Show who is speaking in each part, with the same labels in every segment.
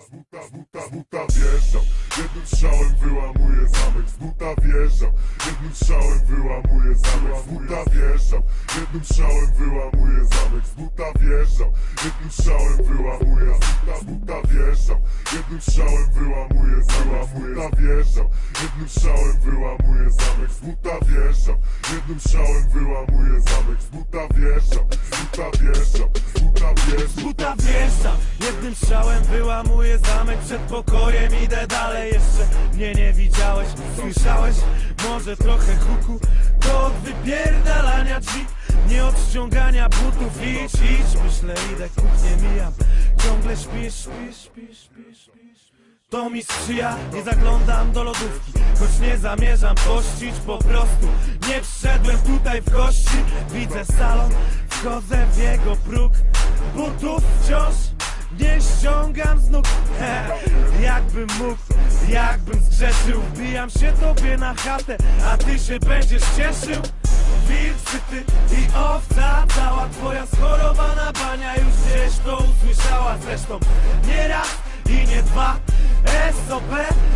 Speaker 1: Z buta, z buta, z buta wjeżdżam. Jednym strzałem wyłamuję zamek Z buta wjeżdżam. Jednym strzałem wyłamuję zamek Z buta wjeżdżam. Jednym strzałem wyłamuję zamek Z buta wjeżdżam. Jednym strzałem wyłamuję z buta, wjeżdżam. Jednym strzałem wyłamuję zamek Z buta wjeżdżam. Jednym strzałem wyłamuję zamek Z buta wjeżdżam. Jednym strzałem wyłamuję zamek Z buta wjeżdżam. Z buta wjeżdżam
Speaker 2: Jednym strzałem wyłamuję zamek przed pokojem Idę dalej, jeszcze. Mnie nie widziałeś Słyszałeś? Może trochę huku? To od wypierdalania drzwi Nie od ściągania butów. Idź, idź, myślę idę, kuchnię mijam. Ciągle śpisz, śpisz, śpisz, śpisz, śpisz. To mi sprzyja, nie zaglądam do lodówki. Choć nie zamierzam pościć po prostu Nie wszedłem tutaj w gości Widzę salon, wchodzę w jego próg. Butów wciąż nie ściągam z nóg. Jakbym mógł, jakbym zgrzeszył. Wbijam się tobie na chatę, a ty się będziesz cieszył. Wilcy ty i owca Cała twoja schorowana bania Już gdzieś to usłyszała zresztą. Nie raz i nie dwa. SOP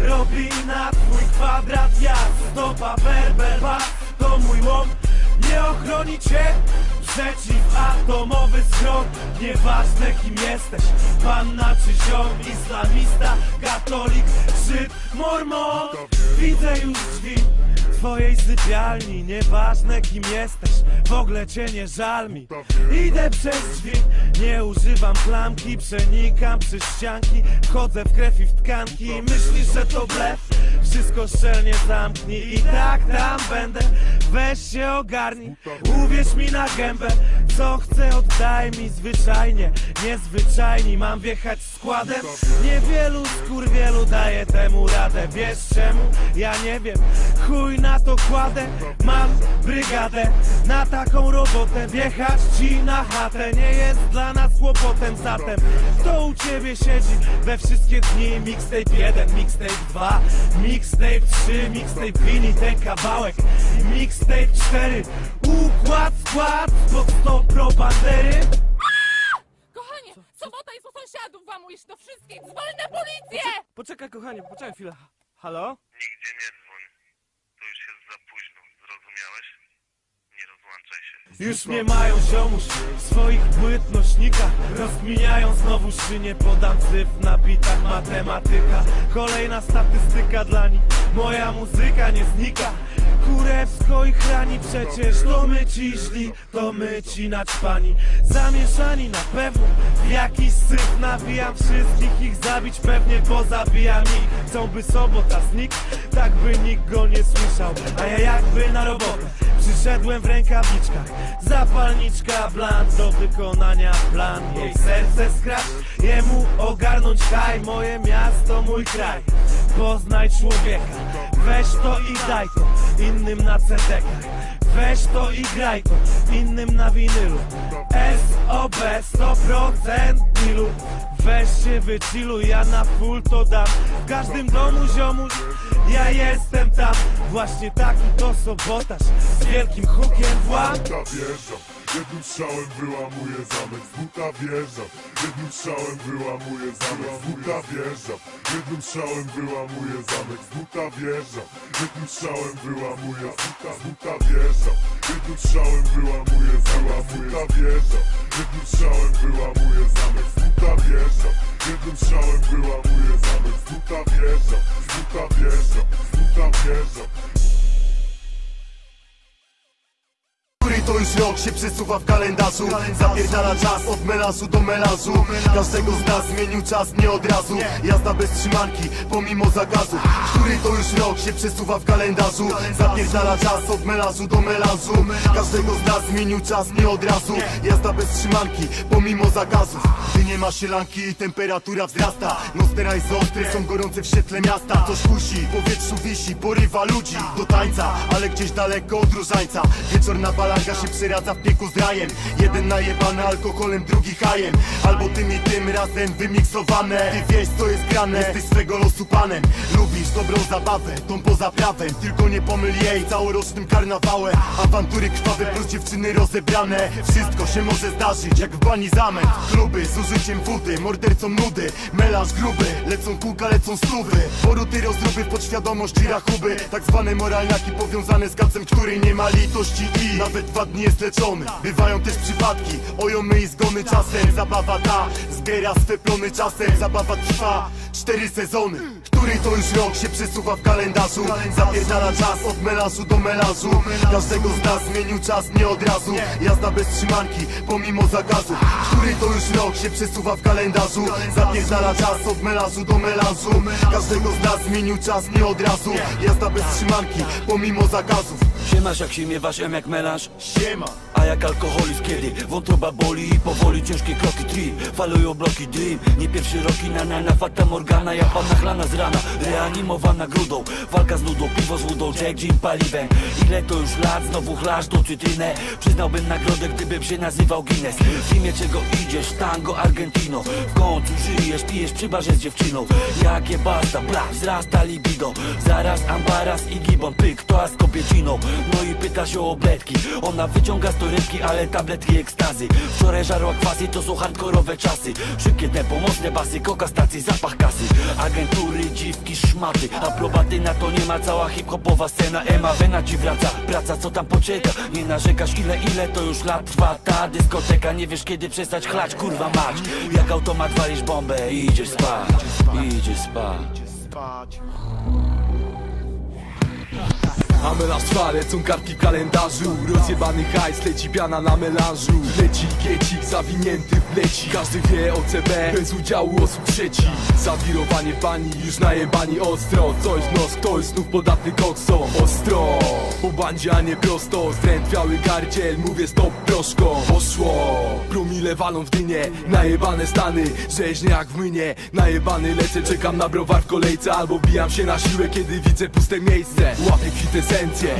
Speaker 2: robi na twój kwadrat. Ja stopa berber was To mój łom. Nie ochroni cię Przeciwatomowy schron Nieważne kim jesteś. Panna czy ziom Islamista, katolik, Żyd, mormon. Widzę już drzwi twojej sypialni. Nieważne kim jesteś W ogóle cię nie żal mi Idę przez drzwi Nie używam klamki Przenikam przez ścianki Wchodzę w krew i w tkanki. Myślisz, że to blef? Wszystko szczelnie zamknij I tak tam będę. Weź się ogarnij Uwierz mi na gębę. Co chcę oddaj mi zwyczajnie Niezwyczajni. Mam wjechać składem. Niewielu skurwielu daje temu radę Wiesz czemu? Ja nie wiem. Chuj na to kładę Mam brygadę. Na taką robotę Wjechać ci na chatę. Nie jest dla nas kłopotem. Zatem kto u ciebie siedzi. We wszystkie dni Mixtape 1, mixtape 2 Mixtape 3, mixtape wini ten kawałek. Mixtape 4 Układ, skład Pod 100 pro bandery
Speaker 3: Kochanie, sobota jest u sąsiadów, wamujesz do wszystkich, dzwoń na policję!
Speaker 2: Poczekaj kochanie, poczekaj chwilę Halo?
Speaker 4: Nigdzie nie dzwoń. To już jest za późno. Zrozumiałeś? Nie rozłączaj się.
Speaker 2: Już mnie mają ziomuś w swoich płyt nośnikach Rozkminiają znowu szynie, podam cyf na bitach matematyka. Kolejna statystyka dla nich, moja muzyka nie znika. Kurewsko ich chrani przecież, to my ci źli, to my ci naćpani. Zamieszani na pewno, w jakiś syf. Nawijam wszystkich ich zabić. Pewnie pozabijam ich, chcą by sobota znikł, tak by nikt go nie słyszał. A ja jakby na robotę Przyszedłem w rękawiczkach. Zapalniczka blan do wykonania plan Jej serce skrać, jemu ogarnąć haj Moje miasto, mój kraj. Poznaj człowieka Weź to i daj to Innym na cedekach Weź to i graj to Innym na winylu. SOB 100% dealu Weź się wychilluj, ja na full to dam. W każdym domu ziomuś Ja jestem tam. Właśnie taki to sobotaż. Z wielkim hukiem włam
Speaker 1: buta wjeżdżam Jednym strzałem wyłamuję zamek. Z buta wjeżdżam Jednym strzałem wyłamuję zamek. Z buta wjeżdżam Jednym strzałem wyłamuję zamek. Z buta wjeżdżam Jednym strzałem wyłamuję buta, buta wjeżdżam Jednym strzałem wyłamuję zamek. Z buta wjeżdżam Jednym strzałem wyłamuję zamek buta wjeżdżam Jednym strzałem wyłamuję zamek. Z buta wjeżdżam Z buta wjeżdżam buta wjeżdżam
Speaker 5: to już rok się przesuwa w kalendarzu. Zapierdala czas od melanżu do melanżu. Każdego z nas zmienił czas nie od razu. Jazda bez trzymanki pomimo zakazu. Który to już rok się przesuwa w kalendarzu? Zapierdala czas od melanżu do melanżu. Każdego z nas zmienił czas nie od razu. Jazda bez trzymanki pomimo zakazów Gdy nie ma sielanki i temperatura wzrasta. Nostera i ostre są gorące w świetle miasta. Coś kusi, powietrzu wisi, porywa ludzi do tańca. Ale gdzieś daleko od różańca. Wieczorna balanga się przeradza w pieku z rajem. Jeden najebany alkoholem, drugi hajem. Albo tym i tym razem wymiksowane. Ty wiesz co jest grane, jesteś swego losu panem. Lubisz dobrą zabawę, tą poza prawem. Tylko nie pomyl jej całorocznym karnawałem. Awantury krwawe plus dziewczyny rozebrane. Wszystko się może zdarzyć jak w bani zamęt. Kluby z użyciem wody, mordercą nudy. Melanż gruby, lecą kółka, lecą stówy. Poruty rozruby, podświadomość i rachuby. Tak zwane moralniaki powiązane z kacem, który nie ma litości I nawet dwa dni jest leczony Bywają też przypadki, ojomy i zgony czasem. Zabawa ta zbiera swe plony czasem. Zabawa trwa cztery sezony Który to już rok się przesuwa w kalendarzu. Zapierdala czas od melanżu do melanżu. Każdego z nas zmienił czas nie od razu. Jazda bez trzymanki, pomimo zakazu. Który to już rok się przesuwa w kalendarzu. Zapierdala czas od melanżu do melanżu. Każdego z nas zmienił czas nie od razu. Jazda bez trzymanki, pomimo zakazów
Speaker 6: Siemasz jak się miewasz, jak melanż
Speaker 5: Siema.
Speaker 6: A jak alkoholizm kiedy wątroba boli i powoli ciężkie kroki tri? Falują bloki dream, nie pierwszy rok i na na na fata morgana. Ja pana chlana z rana, reanimowana grudą. Walka z nudą, piwo z łudą, jack, gin, paliwem. Ile to już lat, znowu chlasz do cytrynę? Przyznałbym nagrodę, gdybym się nazywał Guinness. W imię czego idziesz, tango, Argentino? W końcu żyjesz, pijesz przy barze z dziewczyną. Jakie basta, bla, wzrasta libido. Zaraz ambaras i gibon, pyk, to a z kobieciną No i pyta się o obletki Ona wyciąga z torebki, ale tabletki ekstazy. Wczoraj żarła kwasy, to są hardkorowe czasy. Szybkie tempo, mocne basy, koka stacji, zapach kasy. Agentury, dziwki, szmaty. Aprobaty na to nie ma cała hip-hopowa scena. Ema, wena ci wraca, praca co tam poczeka? Nie narzekasz ile, ile to już lat trwa? Ta dyskoteka, nie wiesz kiedy przestać chlać Kurwa mać, jak automat walisz bombę idziesz spać. Idziesz spać.
Speaker 5: Spać
Speaker 7: A melanż trwa, lecą kartki w kalendarzu. Rozjebany hajs, leci piana na melanżu. Leci giecik, zawinięty w pleci Każdy wie o CB, bez udziału osób trzeci Zawirowanie w bani, już najebani ostro. Coś w nos, ktoś znów podatny kokso. Ostro, po bandzie, a nie prosto. Zdrętwiały gardziel, mówię stop proszką Poszło, promile walą w dynie Najebane stany, rzeźnie jak w młynie Najebany lecę, czekam na browar w kolejce Albo bijam się na siłę, kiedy widzę puste miejsce. Łapię kwitesencję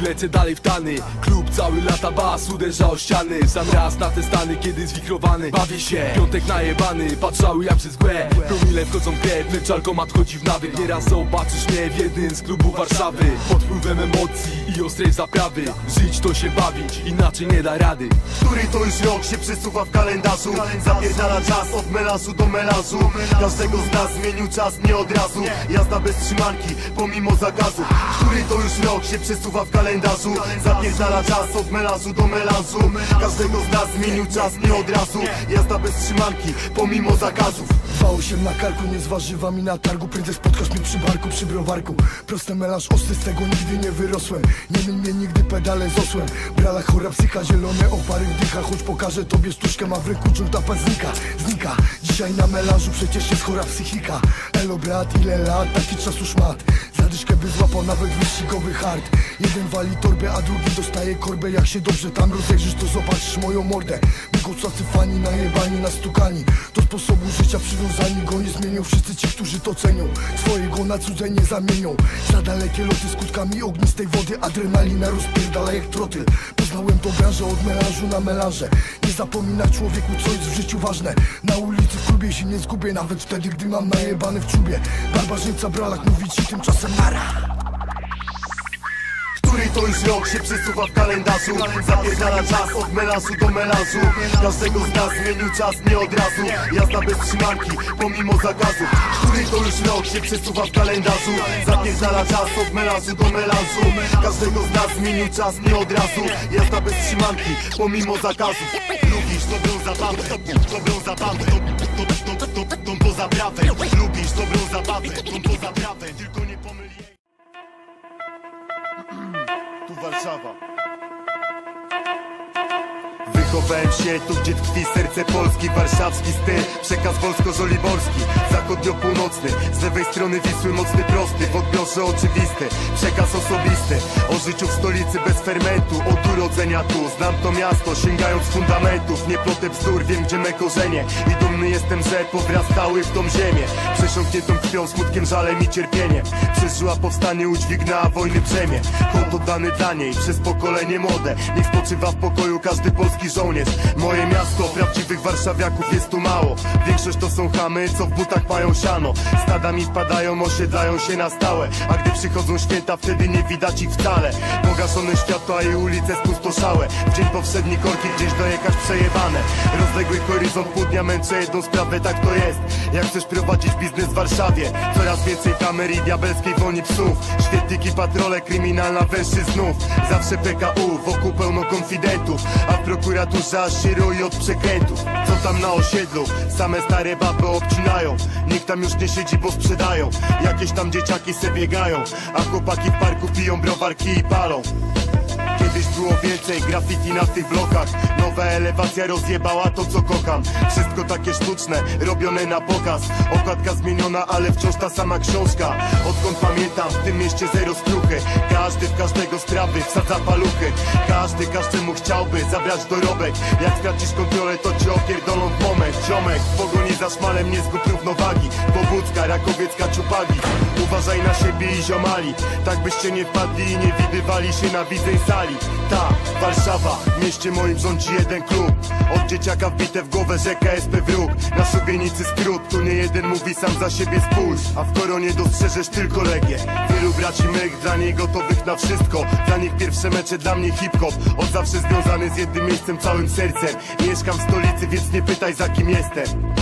Speaker 7: i lecę dalej w tany. Klub cały lata bas, uderza o ściany. Sam raz na te stany, kiedy zwikrowany. Bawię się, piątek najebany. Patrzały jak przez mgłę Promile wchodzą w grę, lecz alkomat chodzi w nawyk. Nieraz zobaczysz mnie w jednym z klubów Warszawy. Pod wpływem emocji i ostrej zaprawy. Żyć to się bawić, inaczej nie da rady.
Speaker 5: Który to już rok się przesuwa w kalendarzu? Zapierdala czas od melanżu do melanżu. Każdego z nas zmienił czas nie od razu. Jazda bez trzymanki, pomimo zakazu. Który to już rok się przesuwa w kalendarzu? Zapierdala czas od melanżu do melanżu Każdego z nas zmienił czas nie od razu. Jazda bez trzymanki, pomimo zakazów
Speaker 8: 2,8 na karku, nie z warzywami na targu. Prędzej spotkasz mnie przy barku, przy browarku. Proste melanż, ostry, z tego nigdy nie wyrosłem. Nie myl mnie nigdy pedale z osłem. Brala chora psycha, zielone opary. Wdycha Choć pokażę tobie sztuczkę, ma w ręku ta znika. Znika, dzisiaj na melanżu przecież jest chora psychika. Elo brat, ile lat, taki czas już mat. Zadyszkę by złapał nawet wyścigowy hard. Jeden wali torbę, a drugi dostaje korbę Jak się dobrze tam rozejrzysz, to zobaczysz moją mordę. My gocacy fani, najebani, nastukani. Do sposobu życia przywiązani go nie zmienią Wszyscy ci, którzy to cenią. Swojego na cudze nie zamienią. Za dalekie loty skutkami ognistej wody Adrenalina rozpierdala jak trotyl. Poznałem tą branżę od melanżu na melanże. Nie zapomina człowieku, co jest w życiu ważne. Na ulicy, w klubie się nie zgubię Nawet wtedy, gdy mam najebany w czubie. Barbarzyńca bralak mówi ci tymczasem nara
Speaker 5: Który to już rok się przesuwa w kalendarzu. Zapierdala czas od melanżu do melanżu Każdego z nas zmienił czas nie od razu. Jazda bez trzymanki, pomimo zakazu. Który to już rok się przesuwa w kalendarzu. Zapierdala czas od melanżu do melanżu Każdego z nas zmienił czas nie od razu. Jazda bez trzymanki, pomimo zakazu. Lubisz dobrą zabawę, dobrą zabawę. Tą, tą, tą, tą, tą poza prawem Lubisz dobrą Wychowałem się tu, gdzie tkwi serce Polski Warszawski styl, przekaz wolsko-żoliborski Zakochałem wschodnio-północny Z lewej strony Wisły mocny prosty W odbiorze oczywisty, przekaz osobisty O życiu w stolicy bez fermentu Od urodzenia tu, znam to miasto Sięgając fundamentów, nie plotę bzdur Wiem gdzie me korzenie i dumny jestem, że Powrastały w tą ziemię Przesiąkniętą krwią, smutkiem, żalem i cierpieniem Przeżyła powstanie, udźwignęła wojny brzemię Hołd oddany dla niej przez pokolenie młode Niech spoczywa w pokoju każdy polski żołnierz Moje miasto, prawdziwych warszawiaków jest tu mało. Większość to są chamy, co w butach mają siano. Stadami wpadają, osiedlają się na stałe. A gdy przychodzą święta, wtedy nie widać ich wcale. Pogaszone światła i ulice spustoszałe. W dzień powszedni korki gdzieś dojechać przejebane Rozległy horyzont pół dnia jedną sprawę, tak to jest. Jak chcesz prowadzić biznes w Warszawie? Coraz więcej kamer i diabelskiej woni psów. Świetniki, patrole, kryminalna węszy znów Zawsze PKU, wokół pełno konfidentów. A w prokuraturze się roi od przekrętów. Co tam na osiedlu? Same stare baby obcinają. Nikt tam już nie siedzi, bo sprzedają. Jakieś tam dzieciaki se biegają A chłopaki w parku piją browarki i palą Kiedyś było więcej graffiti na tych blokach. Nowa elewacja rozjebała to co kocham. Wszystko takie sztuczne, robione na pokaz. Okładka zmieniona, ale wciąż ta sama książka. Odkąd pamiętam, w tym mieście zero skruchy Każdy w każdego sprawy wsadza paluchy. Każdy każdemu chciałby zabrać dorobek. Jak stracisz kontrolę, to cię opierdolą w moment. Ziomek, w pogoni za szmalem nie zgub równowagi Powódzka, rakowiecka, ciupagi. Uważaj na siebie i ziomali. Tak byście nie wpadli i nie widywali się na widzeń sali Ta, Warszawa, w mieście moim rządzi jeden klub. Od dzieciaka wbite w głowę rzeka SP wróg Na szubienicy skrót, tu nie jeden mówi sam za siebie spójrz. A w koronie dostrzeżesz tylko legię. Wielu braci mych, dla niej gotowych na wszystko. Dla nich pierwsze mecze, dla mnie hip-hop. Od zawsze związany z jednym miejscem, całym sercem. Mieszkam w stolicy, więc nie pytaj za kim jestem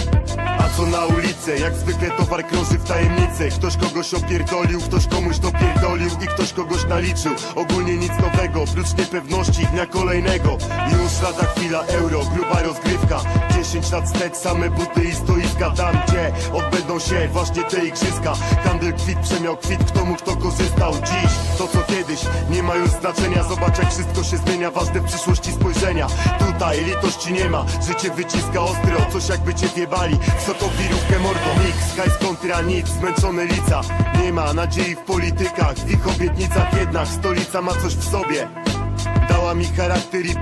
Speaker 5: a co na ulicę? Jak zwykle towar krąży w tajemnicy. Ktoś kogoś opierdolił, ktoś komuś dopierdolił I ktoś kogoś naliczył. Ogólnie nic nowego, prócz niepewności dnia kolejnego. Już lata chwila euro, gruba rozgrywka. 10 lat wstecz, same buty i stoiska Tam gdzie odbędą się właśnie te igrzyska. Handel kwit przemiał kwit, kto mógł to korzystał. Dziś, to co kiedyś, nie ma już znaczenia. Zobacz jak wszystko się zmienia, ważne w przyszłości spojrzenia. Tutaj litości nie ma, życie wyciska ostro Coś jakby cię wjebali, sokowirówkę mordą? Mix, hajs kontra nic, zmęczone lica. Nie ma nadziei w politykach, w ich obietnicach jednak Stolica ma coś w sobie Dała mi charakter i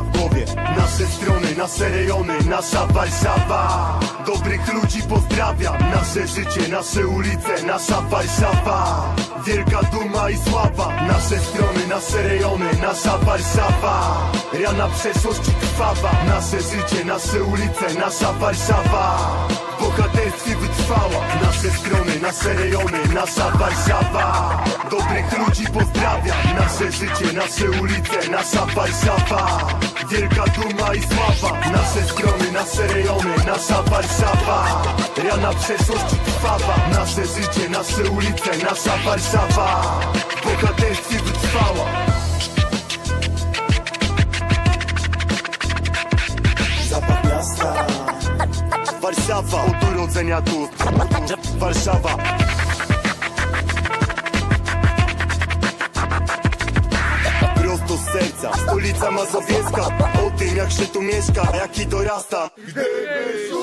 Speaker 5: w głowie. Nasze strony, nasze rejony, nasza Warszawa. Dobrych ludzi pozdrawiam. Nasze życie, nasze ulice, nasza Warszawa. Wielka duma i sława. Nasze strony, nasze rejony, nasza Warszawa. Rana przeszłości krwawa. Nasze życie, nasze ulice, nasza Warszawa bohaterstwie wytrwała. Nasze strony, nasze rejony, nasza Warszawa Dobrych ludzi pozdrawiam Nasze życie, nasze ulice, nasza Warszawa Wielka duma i sława. Nasze strony, nasze rejony, nasza Warszawa Rana przeszłości krwawa Nasze życie, nasze ulice, nasza Warszawa bohaterstwie wytrwała Warszawa. Od urodzenia tu Warszawa. Prosto z serca Stolica mazowiecka O tym jak się tu mieszka Jak i dorasta. Gdyby